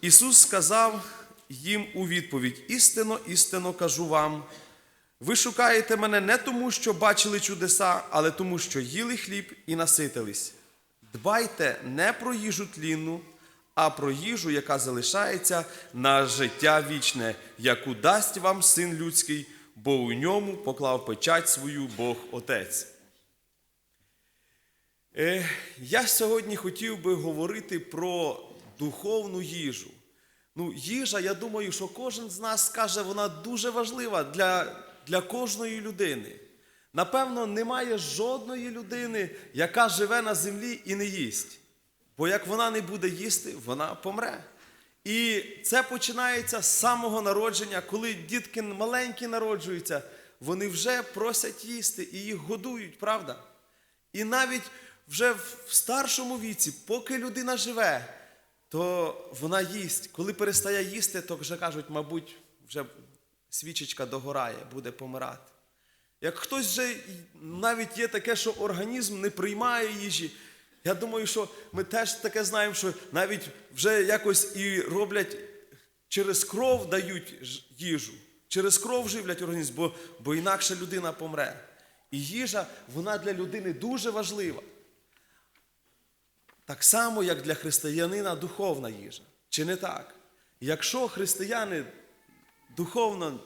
Ісус сказав їм у відповідь: істинно, істинно кажу вам. Ви шукаєте мене не тому, що бачили чудеса, але тому, що їли хліб і наситились. Дбайте не про їжу тлінну, а про їжу, яка залишається на життя вічне, яку дасть вам син людський, бо у ньому поклав печать свою Бог Отець. Е, я сьогодні хотів би говорити про духовну їжу. Ну, їжа, я думаю, що кожен з нас скаже, вона дуже важлива для, для кожної людини. Напевно, немає жодної людини, яка живе на землі і не їсть. Бо як вона не буде їсти, вона помре. І це починається з самого народження, коли дітки маленькі народжуються, вони вже просять їсти і їх годують, правда? І навіть вже в старшому віці, поки людина живе, то вона їсть. Коли перестає їсти, то вже кажуть, мабуть, вже свічечка догорає, буде помирати. Як хтось вже навіть є таке, що організм не приймає їжі. Я думаю, що ми теж таке знаємо, що навіть вже якось і роблять через кров дають їжу, через кров живлять організм, бо, бо інакше людина помре. І їжа, вона для людини дуже важлива. Так само, як для християнина духовна їжа. Чи не так? Якщо християни духовно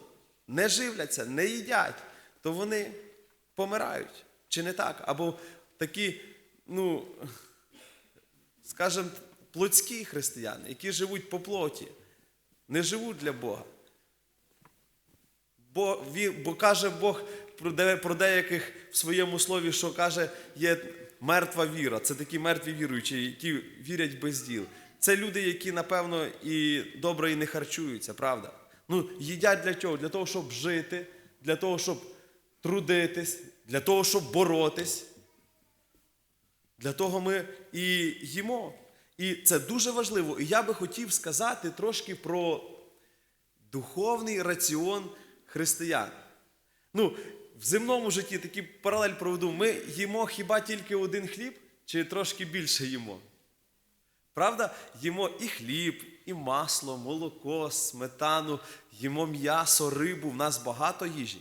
не живляться, не їдять, то вони помирають. Чи не так? Або такі, ну, скажімо, плотські християни, які живуть по плоті, не живуть для Бога. Бо, бо каже Бог про деяких в своєму слові, що каже, є мертва віра. Це такі мертві віруючі, які вірять без діл. Це люди, які, напевно, і добре і не харчуються, правда? Ну, їдять для чого? Для того, щоб жити, для того, щоб трудитись, для того, щоб боротись. Для того ми і їмо. І це дуже важливо. І я би хотів сказати трошки про духовний раціон християн. Ну, в земному житті такий паралель проведу. Ми їмо хіба тільки один хліб, чи трошки більше їмо? Правда, їмо і хліб, і масло, молоко, сметану, їмо м'ясо, рибу, в нас багато їжі.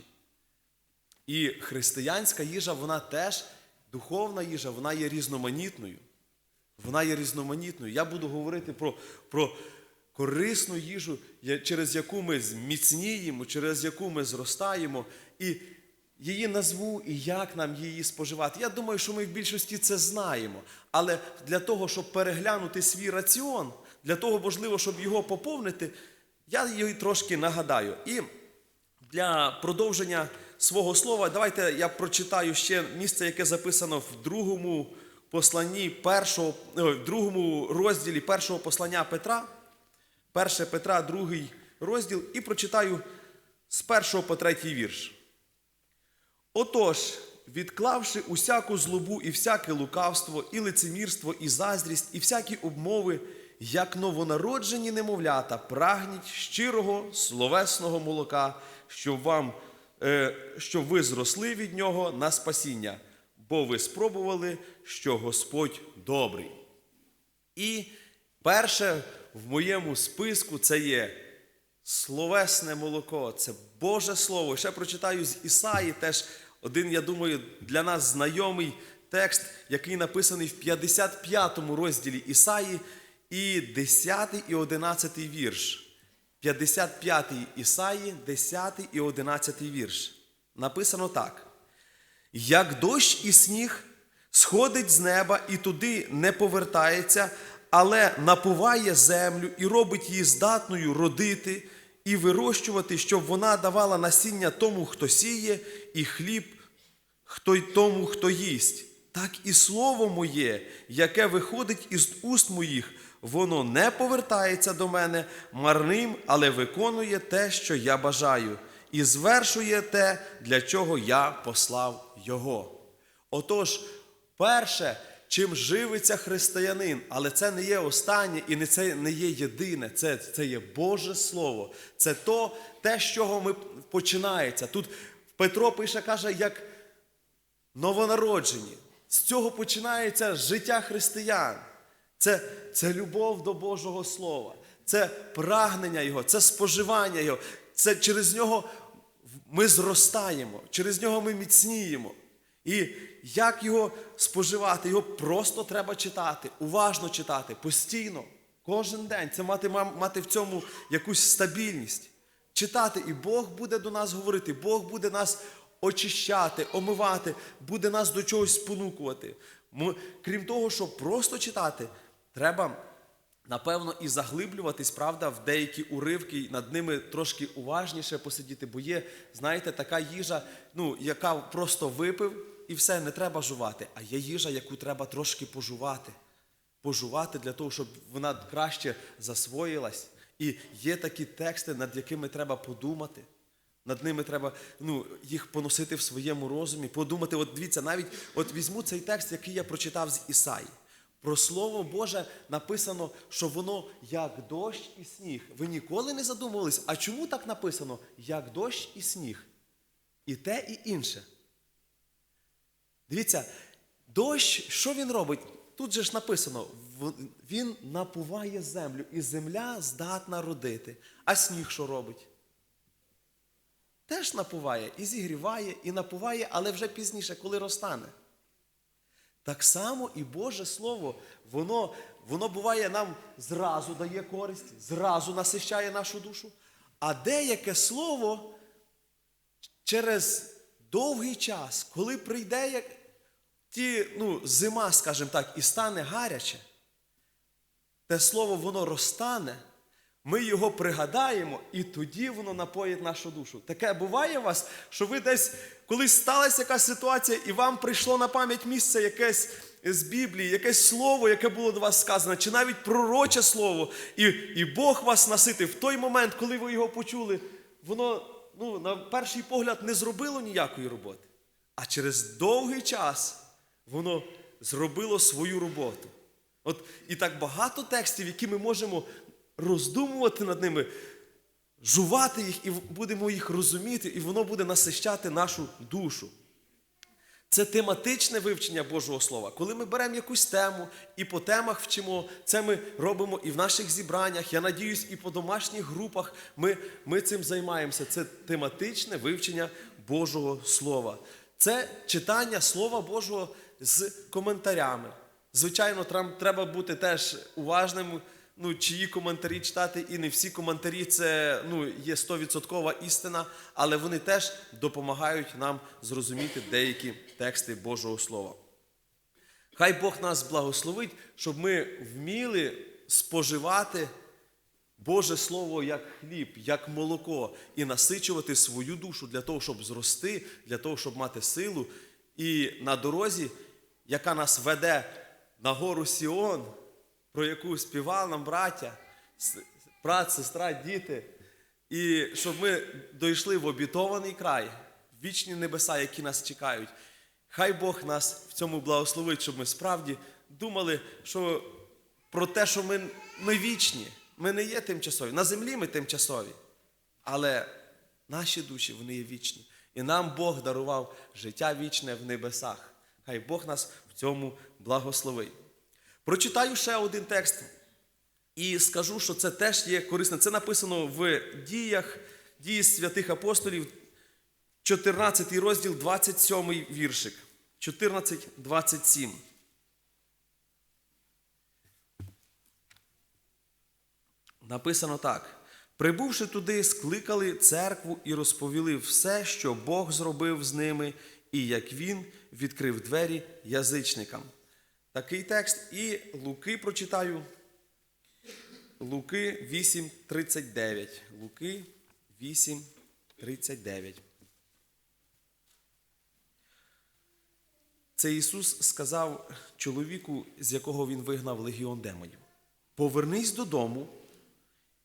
І християнська їжа, вона теж духовна їжа, вона є різноманітною. Вона є різноманітною. Я буду говорити про, про корисну їжу, через яку ми зміцніємо, через яку ми зростаємо. І її назву і як нам її споживати. Я думаю, що ми в більшості це знаємо. Але для того, щоб переглянути свій раціон, для того, можливо, щоб його поповнити, я її трошки нагадаю. І для продовження свого слова, давайте я прочитаю ще місце, яке записано в другому посланні першого, в другому розділі першого послання Петра, 1 Петра, другий розділ, і прочитаю з першого по третій вірш. Отож, відклавши усяку злобу і всяке лукавство, і лицемірство, і заздрість, і всякі обмови, як новонароджені немовлята, прагніть щирого словесного молока, щоб вам, е, щоб ви зросли від нього на спасіння, бо ви спробували, що Господь добрий. І перше в моєму списку це є словесне молоко, це Боже Слово. Ще прочитаю з Ісаї теж один, я думаю, для нас знайомий текст, який написаний в 55 розділі Ісаї, і 10 і 11 вірш. 55 Ісаї, 10 і 11 вірш. Написано так. Як дощ і сніг сходить з неба і туди не повертається, але напуває землю і робить її здатною родити і вирощувати, щоб вона давала насіння тому, хто сіє, і хліб хто й тому, хто їсть. Так і слово моє, яке виходить із уст моїх, воно не повертається до мене марним, але виконує те, що я бажаю, і звершує те, для чого я послав його. Отож, перше, чим живиться християнин, але це не є останнє і не це не є єдине, це, це є Боже Слово. Це то, те, з чого ми починається. Тут Петро пише, каже, як новонароджені. З цього починається життя християн. Це, це любов до Божого Слова, це прагнення Його, це споживання Його. Це через нього ми зростаємо, через нього ми міцніємо. І як його споживати? Його просто треба читати, уважно читати, постійно, кожен день. Це мати, мати в цьому якусь стабільність. Читати, і Бог буде до нас говорити, Бог буде нас очищати, омивати, буде нас до чогось спонукувати. Ми, крім того, щоб просто читати, треба напевно, і заглиблюватись, правда, в деякі уривки, і над ними трошки уважніше посидіти, бо є, знаєте, така їжа, ну, яка просто випив і все, не треба жувати. А є їжа, яку треба трошки пожувати. Пожувати для того, щоб вона краще засвоїлась. І є такі тексти, над якими треба подумати. Над ними треба ну, їх поносити в своєму розумі, подумати. От дивіться, навіть от візьму цей текст, який я прочитав з Ісаї. Про Слово Боже написано, що воно як дощ і сніг. Ви ніколи не задумувались, а чому так написано? Як дощ і сніг? І те, і інше. Дивіться, дощ, що він робить? Тут же ж написано, він напуває землю, і земля здатна родити. А сніг що робить? Теж напуває, і зігріває, і напуває, але вже пізніше, коли розтане. Так само і Боже Слово, воно, воно буває нам зразу дає користь, зразу насищає нашу душу. А деяке слово через довгий час, коли прийде як ті, ну, зима, скажімо так, і стане гаряче, те слово воно розтане, ми його пригадаємо, і тоді воно напоїть нашу душу. Таке буває у вас, що ви десь колись сталася якась ситуація, і вам прийшло на пам'ять місце якесь з Біблії, якесь слово, яке було до вас сказано, чи навіть пророче слово, і, і Бог вас наситив. В той момент, коли ви його почули, воно ну, на перший погляд не зробило ніякої роботи. А через довгий час воно зробило свою роботу. От і так багато текстів, які ми можемо роздумувати над ними, жувати їх і будемо їх розуміти, і воно буде насищати нашу душу. Це тематичне вивчення Божого Слова. Коли ми беремо якусь тему і по темах вчимо, це ми робимо і в наших зібраннях. Я надіюсь, і по домашніх групах ми, ми цим займаємося. Це тематичне вивчення Божого Слова. Це читання Слова Божого з коментарями. Звичайно, треба бути теж уважним, ну, чиї коментарі читати, і не всі коментарі це ну, є 100% істина, але вони теж допомагають нам зрозуміти деякі тексти Божого Слова. Хай Бог нас благословить, щоб ми вміли споживати Боже Слово як хліб, як молоко, і насичувати свою душу для того, щоб зрости, для того, щоб мати силу. І на дорозі, яка нас веде на гору Сіон, про яку співав нам браття, брат, сестра, діти, і щоб ми дійшли в обітований край, в вічні небеса, які нас чекають. Хай Бог нас в цьому благословить, щоб ми справді думали, що про те, що ми, ми вічні, ми не є тимчасові. На землі ми тимчасові, але наші душі вони є вічні. І нам Бог дарував життя вічне в небесах. Хай Бог нас в цьому благословить. Прочитаю ще один текст і скажу, що це теж є корисне. Це написано в діях, дії святих апостолів, 14 розділ, 27 віршик. 14, 27. Написано так. Прибувши туди, скликали церкву і розповіли все, що Бог зробив з ними, і як він відкрив двері язичникам. Такий текст. І Луки прочитаю. Луки 8.39. Луки 8.39. Це Ісус сказав чоловіку, з якого він вигнав легіон демонів: Повернись додому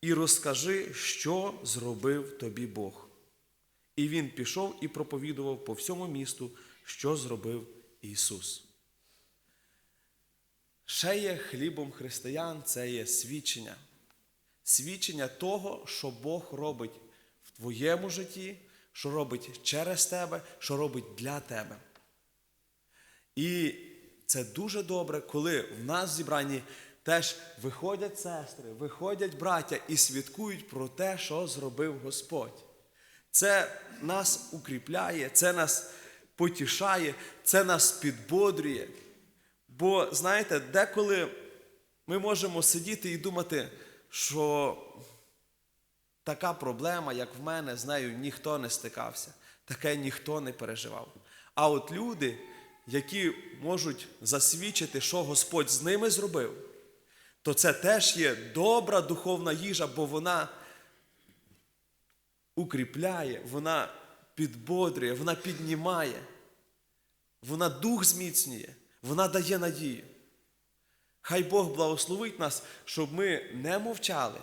і розкажи, що зробив тобі Бог. І він пішов і проповідував по всьому місту, що зробив Ісус. Ще є хлібом християн, це є свідчення. Свідчення того, що Бог робить в твоєму житті, що робить через тебе, що робить для тебе. І це дуже добре, коли в нас в зібранні теж виходять сестри, виходять браття і свідкують про те, що зробив Господь. Це нас укріпляє, це нас потішає, це нас підбодрює. Бо, знаєте, деколи ми можемо сидіти і думати, що така проблема, як в мене, з нею ніхто не стикався, таке ніхто не переживав. А от люди, які можуть засвідчити, що Господь з ними зробив, то це теж є добра духовна їжа, бо вона укріпляє, вона підбодрює, вона піднімає, вона дух зміцнює, вона дає надію. Хай Бог благословить нас, щоб ми не мовчали,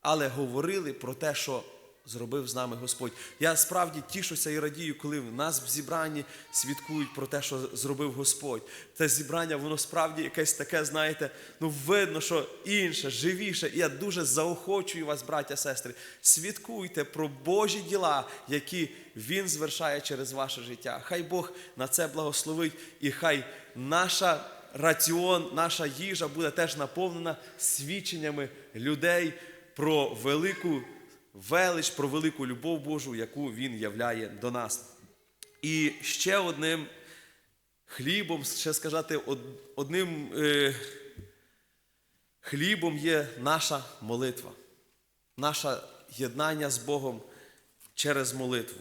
але говорили про те, що зробив з нами Господь. Я справді тішуся і радію, коли в нас в зібранні свідкують про те, що зробив Господь. Те зібрання, воно справді якесь таке, знаєте, ну видно, що інше, живіше. І я дуже заохочую вас, браття, сестри, свідкуйте про Божі діла, які Він звершає через ваше життя. Хай Бог на це благословить, і хай наша раціон, наша їжа буде теж наповнена свідченнями людей про велику велич, про велику любов Божу, яку Він являє до нас. І ще одним хлібом, ще сказати, одним е, хлібом є наша молитва, наше єднання з Богом через молитву.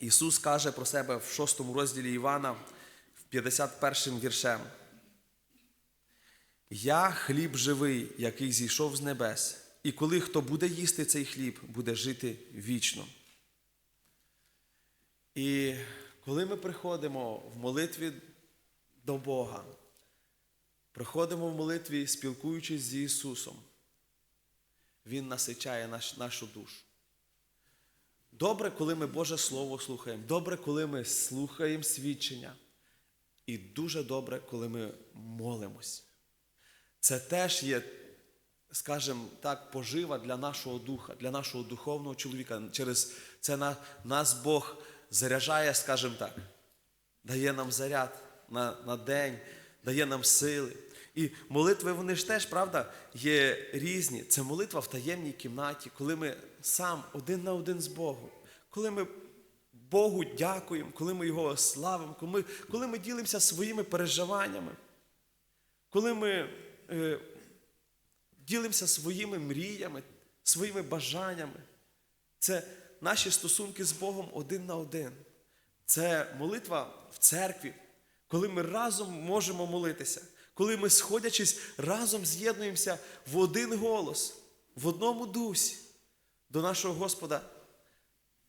Ісус каже про себе в 6 розділі Івана, в 51 віршем. Я хліб живий, який зійшов з небес, і коли хто буде їсти цей хліб, буде жити вічно. І коли ми приходимо в молитві до Бога, приходимо в молитві, спілкуючись з Ісусом, Він насичає наш, нашу душу. Добре, коли ми Боже Слово слухаємо, добре, коли ми слухаємо свідчення. І дуже добре, коли ми молимось. Це теж є, скажімо так, пожива для нашого духа, для нашого духовного чоловіка. Через це на, нас Бог заряджає, скажімо так, дає нам заряд на, на день, дає нам сили. І молитви, вони ж теж, правда, є різні. Це молитва в таємній кімнаті, коли ми сам один на один з Богом, коли ми Богу дякуємо, коли ми Його славимо, коли ми, коли ми ділимося своїми переживаннями, коли ми е, ділимося своїми мріями, своїми бажаннями. Це наші стосунки з Богом один на один. Це молитва в церкві, коли ми разом можемо молитися, коли ми, сходячись, разом з'єднуємося в один голос, в одному дусі до нашого Господа.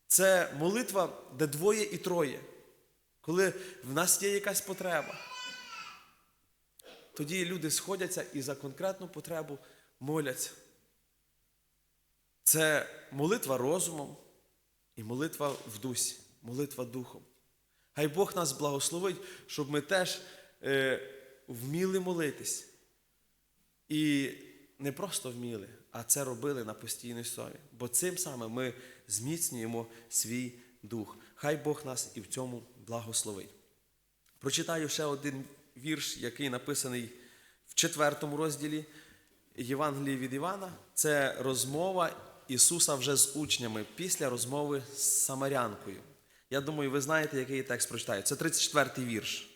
Це молитва, де двоє і троє. Коли в нас є якась потреба, тоді люди сходяться і за конкретну потребу моляться. Це молитва розумом і молитва в дусі, молитва духом. Хай Бог нас благословить, щоб ми теж е, вміли молитись. І не просто вміли, а це робили на постійній сові. Бо цим самим ми зміцнюємо свій дух. Хай Бог нас і в цьому благословить. Прочитаю ще один вірш, який написаний в четвертому розділі Євангелії від Івана. Це розмова Ісуса вже з учнями після розмови з Самарянкою. Я думаю, ви знаєте, який текст прочитаю. Це 34-й вірш.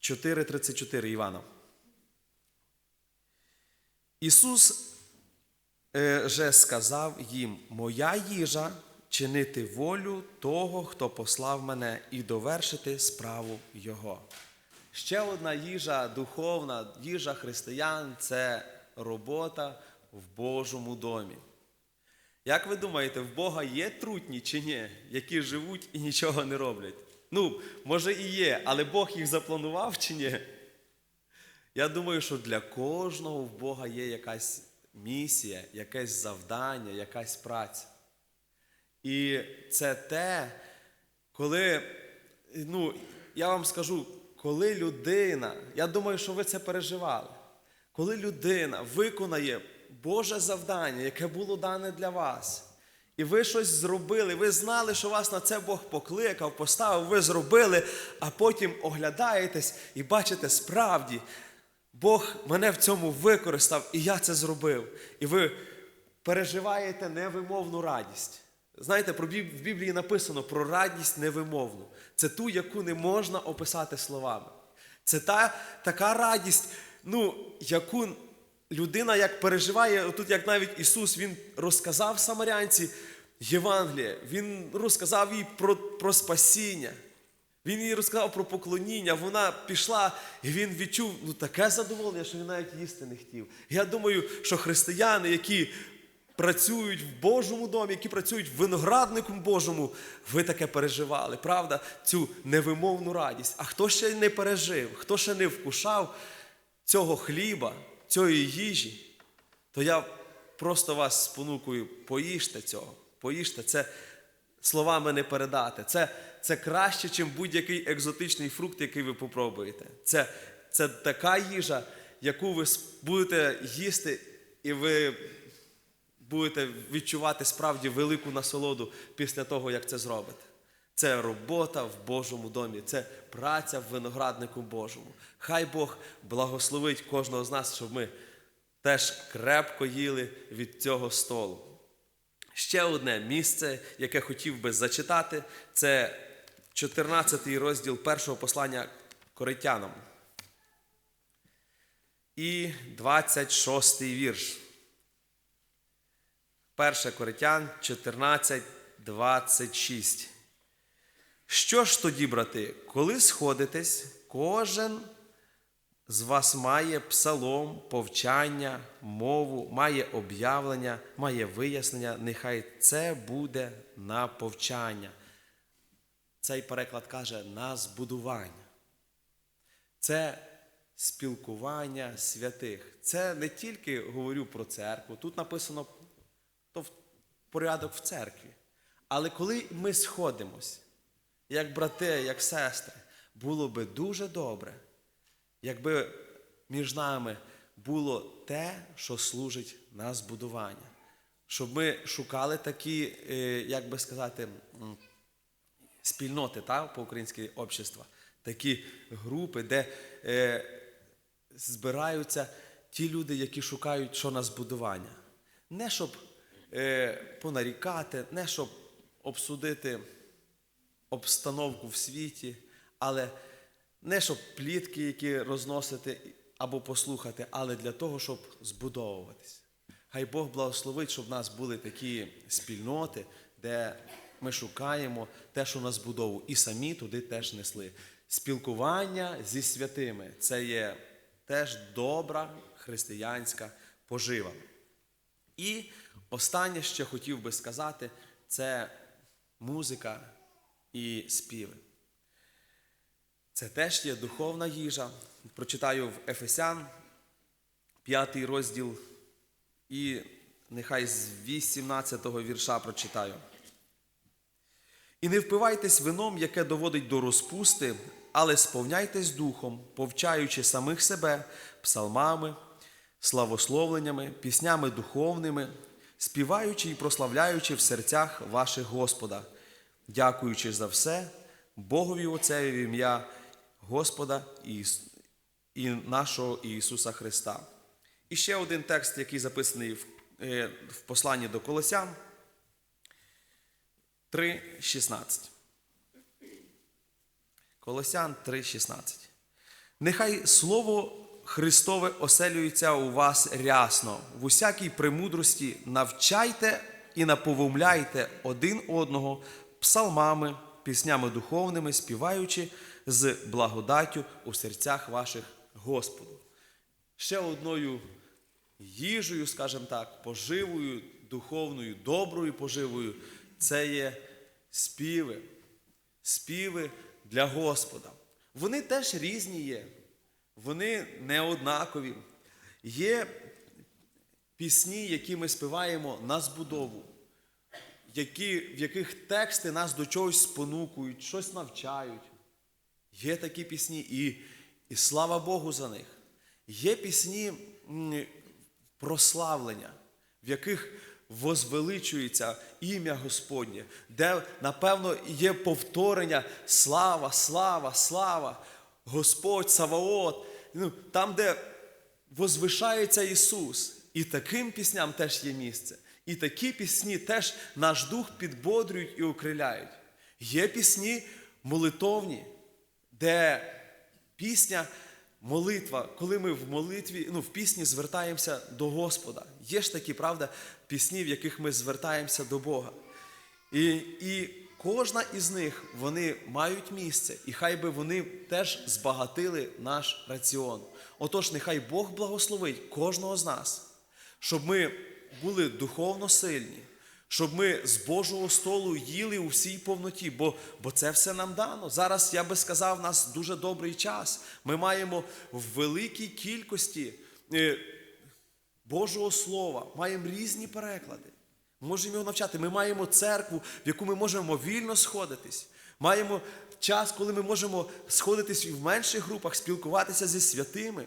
4.34 Івана. Ісус е, же сказав їм: Моя їжа чинити волю того, хто послав мене, і довершити справу Його. Ще одна їжа духовна, їжа християн це робота в Божому домі. Як ви думаєте, в Бога є трутні чи ні, які живуть і нічого не роблять? Ну, може і є, але Бог їх запланував чи ні? Я думаю, що для кожного в Бога є якась місія, якесь завдання, якась праця. І це те, коли, ну, я вам скажу, коли людина, я думаю, що ви це переживали, коли людина виконає Боже завдання, яке було дане для вас, і ви щось зробили, ви знали, що вас на це Бог покликав, поставив, ви зробили, а потім оглядаєтесь і бачите, справді Бог мене в цьому використав, і я це зробив. І ви переживаєте невимовну радість. Знаєте, про Біб- в Біблії написано про радість невимовну. Це ту, яку не можна описати словами. Це та така радість, ну, яку людина як переживає, тут як навіть Ісус Він розказав самарянці Євангеліє, Він розказав їй про, про спасіння. Він їй розказав про поклоніння, вона пішла, і він відчув ну, таке задоволення, що він навіть їсти не хотів. Я думаю, що християни, які працюють в Божому домі, які працюють в винограднику Божому, ви таке переживали, правда? Цю невимовну радість. А хто ще не пережив, хто ще не вкушав цього хліба, цієї їжі, то я просто вас спонукую, поїжте цього, поїжте. Це словами не передати. Це, це краще, ніж будь-який екзотичний фрукт, який ви попробуєте. Це, це така їжа, яку ви будете їсти, і ви будете відчувати справді велику насолоду після того, як це зробите. Це робота в Божому домі, це праця в винограднику Божому. Хай Бог благословить кожного з нас, щоб ми теж крепко їли від цього столу. Ще одне місце, яке хотів би зачитати, це 14 розділ першого послання Коринтянам. І 26 вірш. 1 Коринтян 14, 26. Що ж тоді, брати, коли сходитесь, кожен з вас має псалом, повчання, мову, має об'явлення, має вияснення, нехай це буде на повчання. Цей переклад каже на збудування. Це спілкування святих. Це не тільки говорю про церкву, тут написано то порядок в церкві. Але коли ми сходимось, як брати, як сестри, було би дуже добре, якби між нами було те, що служить на збудування. Щоб ми шукали такі, е, як би сказати, спільноти та, по-українськи общества, такі групи, де е, збираються ті люди, які шукають, що на збудування. Не щоб понарікати, не щоб обсудити обстановку в світі, але не щоб плітки, які розносити або послухати, але для того, щоб збудовуватись. Хай Бог благословить, щоб в нас були такі спільноти, де ми шукаємо те, що нас збудову, і самі туди теж несли. Спілкування зі святими це є теж добра християнська пожива. І останнє, що хотів би сказати, це музика і співи. Це теж є духовна їжа. Прочитаю в Ефесян, 5 розділ, і нехай з 18 го вірша прочитаю. І не впивайтесь вином, яке доводить до розпусти, але сповняйтесь духом, повчаючи самих себе псалмами, славословленнями, піснями духовними, співаючи і прославляючи в серцях ваших Господа, дякуючи за все Богові Отцеві в ім'я Господа і нашого Ісуса Христа. І ще один текст, який записаний в, е, в посланні до Колосян. 3.16. Колосян 3.16. Нехай Слово Христове оселюється у вас рясно, в усякій премудрості навчайте і наповумляйте один одного псалмами, піснями духовними, співаючи з благодаттю у серцях ваших Господу. Ще одною їжею, скажімо так, поживою, духовною, доброю поживою це є співи. Співи для Господа. Вони теж різні є. Вони не однакові. Є пісні, які ми співаємо на збудову, які, в яких тексти нас до чогось спонукують, щось навчають. Є такі пісні, і, і слава Богу за них. Є пісні прославлення, в яких возвеличується ім'я Господнє, де, напевно, є повторення слава, слава, слава, Господь, Саваот. Ну, там, де возвишається Ісус. І таким пісням теж є місце. І такі пісні теж наш дух підбодрюють і окриляють. Є пісні молитовні, де пісня, молитва, коли ми в молитві, ну, в пісні звертаємося до Господа. Є ж такі, правда, пісні, в яких ми звертаємося до Бога. І, і кожна із них вони мають місце, і хай би вони теж збагатили наш раціон. Отож, нехай Бог благословить кожного з нас, щоб ми були духовно сильні, щоб ми з Божого столу їли у всій повноті, бо, бо це все нам дано. Зараз я би сказав, у нас дуже добрий час. Ми маємо в великій кількості е, Божого Слова, маємо різні переклади. Можемо його навчати. Ми маємо церкву, в яку ми можемо вільно сходитись. Маємо час, коли ми можемо сходитись в менших групах, спілкуватися зі святими.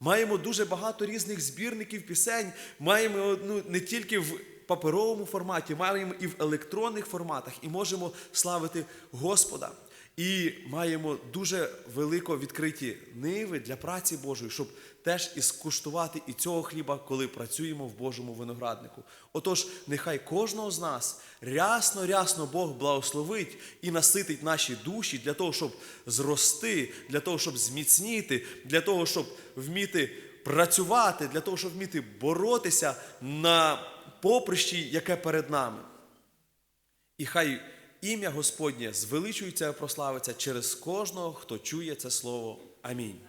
Маємо дуже багато різних збірників пісень. Маємо ну, не тільки в паперовому форматі, маємо і в електронних форматах, і можемо славити Господа. І маємо дуже велико відкриті ниви для праці Божої, щоб теж і скуштувати і цього хліба, коли працюємо в Божому винограднику. Отож, нехай кожного з нас рясно, рясно Бог благословить і наситить наші душі для того, щоб зрости, для того, щоб зміцніти, для того, щоб вміти працювати, для того, щоб вміти боротися на поприщі, яке перед нами. І хай ім'я Господнє звеличується і прославиться через кожного, хто чує це слово. Амінь.